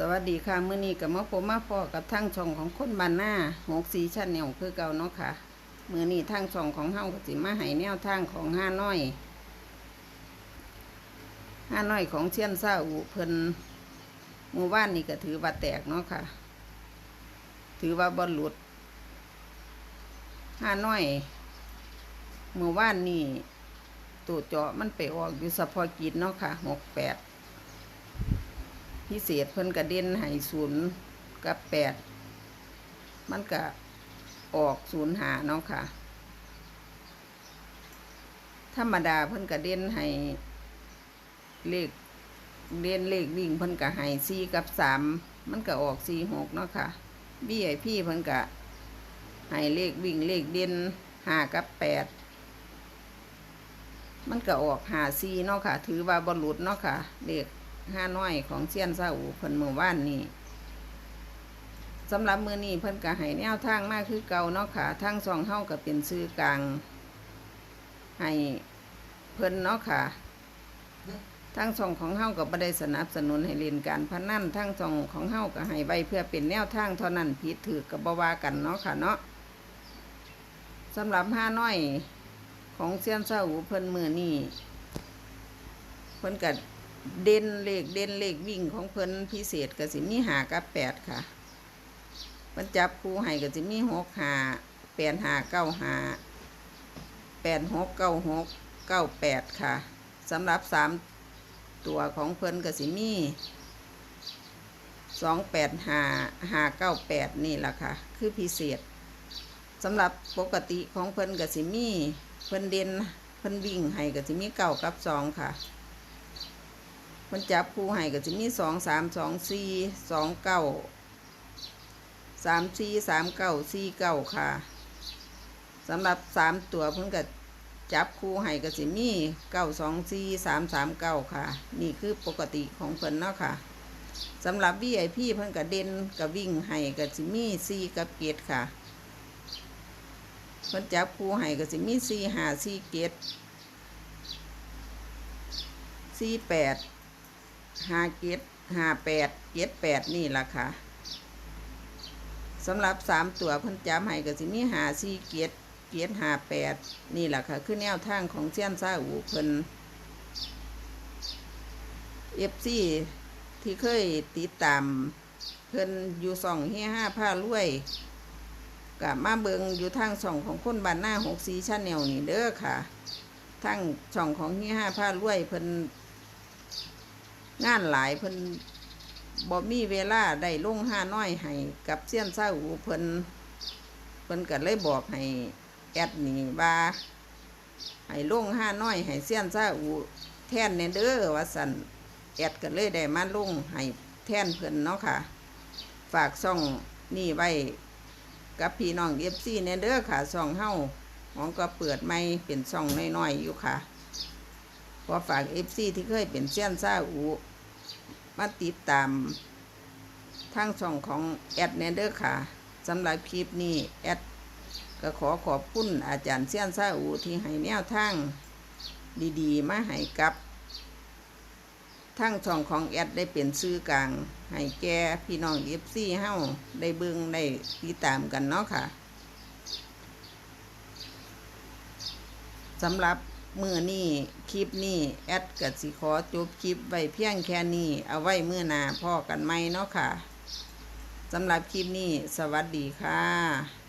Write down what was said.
สวัสดีค่ะมื้อนี้กับมาผมมาพอกับทั้งช่องของคนบ้านหน้าหกสีชั้นแนวคือเก่าเนาะค่ะมื้อนี้ทั้งช่องของเฮาก็สิมาให้แนวทางของห้าน้อยห้าน้อยของเชียนซาอุเพิ่นหมู่บ้านนี่ก็ถือว่าแตกเนาะค่ะ ถือว่าบ่หลุดห้าน้อยหมู่บ้านนี่ตัวเจาะมันไปออกอยู่เฉพาะกิจเนาะค่ะหกแปด พิเศษเพิ่นกระเด็นให้ศูนย์กับแปดมันก็ออกศูนย์หาเนาะค่ะ ธรรมดาเพิ่นกระเด็นให้เลขเด่นเลขวิ่งเพิ่นก็ให้สี่กับสามมันก็ออกสี่หกเนาะค่ะบี้ไอพี่เพิ่นก็ให้เลขวิ่งเลขเด่นห้ากับแปดมันก็ออกหาสี่เนาะค่ะ ถือว่าบรุษเนาะค่ะเลข ห้าน้อยของเซียนซาอูเพิ่นเมื่อวานนี้สำหรับมือนี้เพิ่นก็ให้แนวทางมากคือเก่าเนาะค่ะทางสองเฮาก็เป็นซื้อกลางให้เพิ่นเนาะค่ะทางสองของเฮาก็บ่ได้สนับสนุนให้เล่นการพนันทางสองของเฮาก็ให้ไว้เพื่อเป็นแนวทางเท่านั้นผิดถือก็บ่ว่ากันเนาะค่ะเนาะสำหรับห้าน้อยของเซียนซาอูเพิ่นมือนี้เพิ่นก็ เด่นเลขเด่นเลขวิ่งของเพิ่นพิเศษก็สิมีหากับแปดค่ะมันจับคู่ให้ก็สิมีหกหาแปดหาเก้าหาแปดหกเก้าหกเก้าแปดค่ะสำหรับสามตัวของเพิ่นก็สิมีสองแปดหาหาเก้าแปดนี่แหละค่ะ คือพิเศษสำหรับปกติของเพิ่นก็สิมีเพิ่นเด่นเพิ่นวิ่งให้ก็สิมีเก้ากับสองค่ะ มันจับคู่ให้ก็จะมีสองสามสองสี่สองเก้าสามสี่สามเก้าสี่เก้าค่ะสำหรับสามตัวเพิ่นก็จับคู่ให้ก็จะมีเก้าสองสี่สามสามเก้าค่ะ นี่คือปกติของเพิ่นเนาะค่ะสำหรับ VIP เพิ่นก็เด่นกับวิ่งให้ก็จะมีสี่กับเกตค่ะเพิ่นจับคู่ให้ก็จะมีสี่ห้าสี่เกตสี่แปด ห้าเจ็ดห้าแปดเจ็ดแปดนี่ล่ะค่ะสำหรับสามตัวเพิ่นจำให้ก็สิมีหาสี่เจ็ดเจ็ดหาแปดนี่แหละค่ะ คือแนวทางของเซียนซาอูเพิ่นเอฟซีที่เคยติดตาม เพิ่นอยู่สองเฮียห้าผ้ารวยกับมาเบิงอยู่ทางช่องของคนบ้านหน้าหกสีชาแนลนี่เด้อค่ะ ทางช่องของเฮียห้าผ้ารวยเพิ่น งานหลายเพิ่นบ่มีเวลาได้ลงห้าน้อยให้กับเซียนซาอูเพิ่นเพิ่นก็เลยบอกให้แอดนี่ว่าให้ลงห้าน้อยให้เซียนซาอูแท่นเนเด้อว่าสันแอดก็เลยได้มาลงให้แท่นเพิ่นเนาะค่ะ ฝากซ่องนี่ไว้กับพี่น้องเอฟซีเนเด้อค่ะซ่องเฮาของก็เปิดไม่เป็นซ่องน้อยๆอยู่ค่ะ ขอฝากเอฟซีที่เคยเป็นเซียนซาอูมาติดตามทางช่องของแอดเนเดอร์ค่ะสำหรับคลิปนี้แอดก็ขอขอบคุณอาจารย์เซียนซาอูที่ให้แนวทางดีๆ มาให้กับทางช่องของแอดได้เป็นซื้อกลาง ให้แกพี่น้องเอฟซีเฮาได้เบิ่งได้ติดตามกันเนาะค่ะสำหรับ มือนี่คลิปนี่แอดกัสิขอจบคลิปไว้เพียงแค่นี้ เอาไว้มือหนาพ่อกันไหมเนาะค่ะสำหรับคลิปนี้ สวัสดีค่ะ